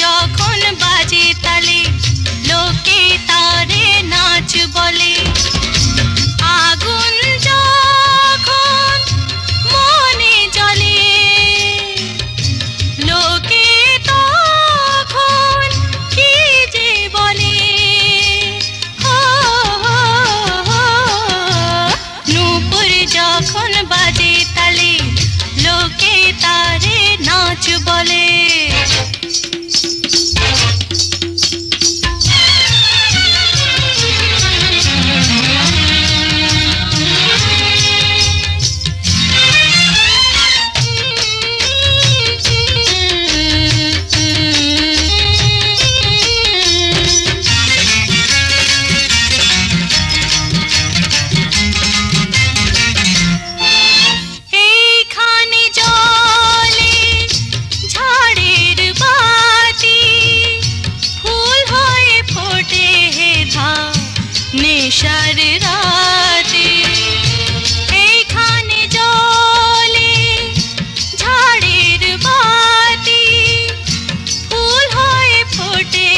जखन बाजे ताली लोके तारे नाच बोले তুষার রাতে। এইখানে জলে ঝাড়ের বাতি। ফুল হয়ে ফোটে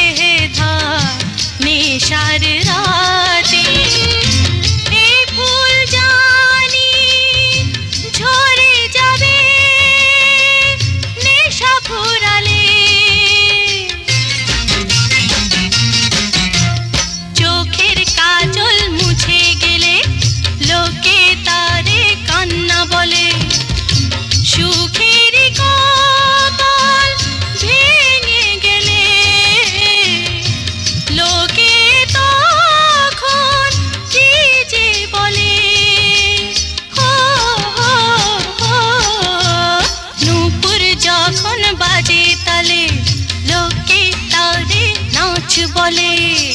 বলে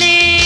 ಗಾಯಲೇ